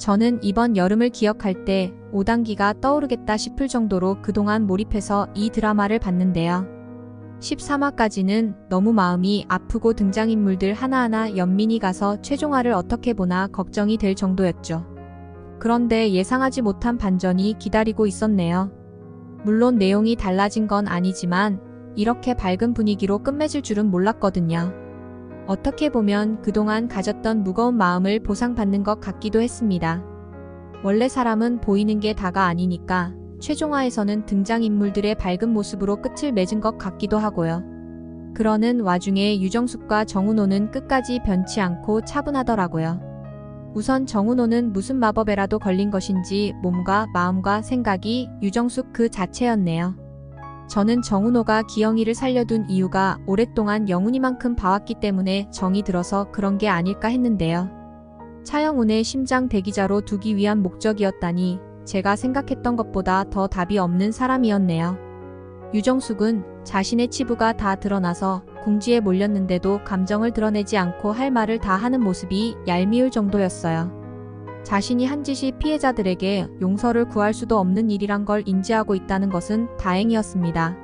저는 이번 여름을 기억할 때 5단기가 떠오르겠다 싶을 정도로 그동안 몰입해서 이 드라마를 봤는데요. 13화까지는 너무 마음이 아프고 등장인물들 하나하나 연민이 가서 최종화를 어떻게 보나 걱정이 될 정도였죠. 그런데 예상하지 못한 반전이 기다리고 있었네요. 물론 내용이 달라진 건 아니지만 이렇게 밝은 분위기로 끝맺을 줄은 몰랐거든요. 어떻게 보면 그동안 가졌던 무거운 마음을 보상받는 것 같기도 했습니다. 원래 사람은 보이는 게 다가 아니니까 최종화에서는 등장인물들의 밝은 모습으로 끝을 맺은 것 같기도 하고요. 그러는 와중에 유정숙과 정은호는 끝까지 변치 않고 차분하더라고요. 우선 정은호는 무슨 마법에라도 걸린 것인지 몸과 마음과 생각이 유정숙 그 자체였네요. 저는 정은호가 기영이를 살려둔 이유가 오랫동안 영훈이만큼 봐왔기 때문에 정이 들어서 그런 게 아닐까 했는데요. 차영훈의 심장 대기자로 두기 위한 목적이었다니 제가 생각했던 것보다 더 답이 없는 사람이었네요. 유정숙은 자신의 치부가 다 드러나서 궁지에 몰렸는데도 감정을 드러내지 않고 할 말을 다 하는 모습이 얄미울 정도였어요. 자신이 한 짓이 피해자들에게 용서를 구할 수도 없는 일이란 걸 인지하고 있다는 것은 다행이었습니다.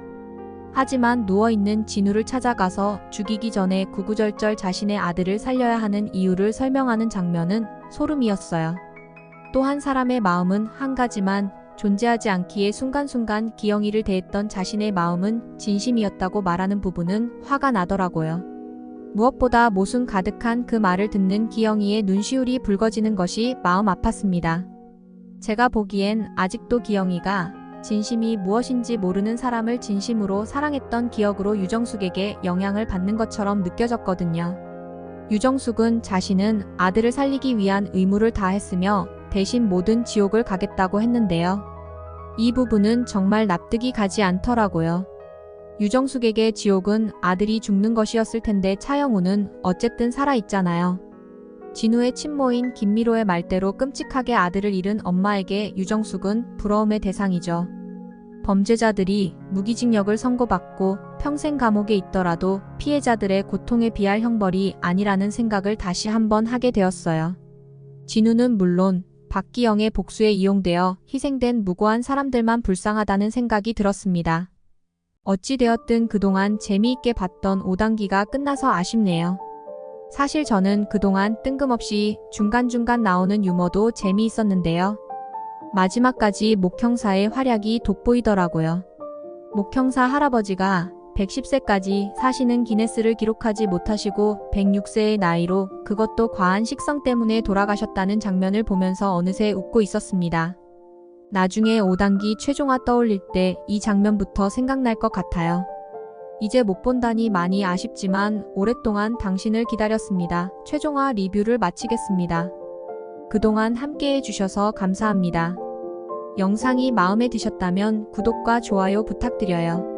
하지만 누워있는 진우를 찾아가서 죽이기 전에 구구절절 자신의 아들을 살려야 하는 이유를 설명하는 장면은 소름이었어요. 또한 사람의 마음은 한 가지만 존재하지 않기에 순간순간 기영이를 대했던 자신의 마음은 진심이었다고 말하는 부분은 화가 나더라고요. 무엇보다 모순 가득한 그 말을 듣는 기영이의 눈시울이 붉어지는 것이 마음 아팠습니다. 제가 보기엔 아직도 기영이가 진심이 무엇인지 모르는 사람을 진심으로 사랑했던 기억으로 유정숙에게 영향을 받는 것처럼 느껴졌거든요. 유정숙은 자신은 아들을 살리기 위한 의무를 다했으며 대신 모든 지옥을 가겠다고 했는데요. 이 부분은 정말 납득이 가지 않더라고요. 유정숙에게 지옥은 아들이 죽는 것이었을 텐데 차영우는 어쨌든 살아있잖아요. 진우의 친모인 김미로의 말대로 끔찍하게 아들을 잃은 엄마에게 유정숙은 부러움의 대상이죠. 범죄자들이 무기징역을 선고받고 평생 감옥에 있더라도 피해자들의 고통에 비할 형벌이 아니라는 생각을 다시 한번 하게 되었어요. 진우는 물론 박기영의 복수에 이용되어 희생된 무고한 사람들만 불쌍하다는 생각이 들었습니다. 어찌되었든 그동안 재미있게 봤던 5단기가 끝나서 아쉽네요. 사실 저는 그동안 뜬금없이 중간중간 나오는 유머도 재미있었는데요. 마지막까지 목형사의 활약이 돋보이더라고요. 목형사 할아버지가 110세까지 사시는 기네스를 기록하지 못하시고 106세의 나이로 그것도 과한 식성 때문에 돌아가셨다는 장면을 보면서 어느새 웃고 있었습니다. 나중에 5단기 최종화 떠올릴 때 이 장면부터 생각날 것 같아요. 이제 못 본다니 많이 아쉽지만 오랫동안 당신을 기다렸습니다. 최종화 리뷰를 마치겠습니다. 그동안 함께 해 주셔서 감사합니다. 영상이 마음에 드셨다면 구독과 좋아요 부탁드려요.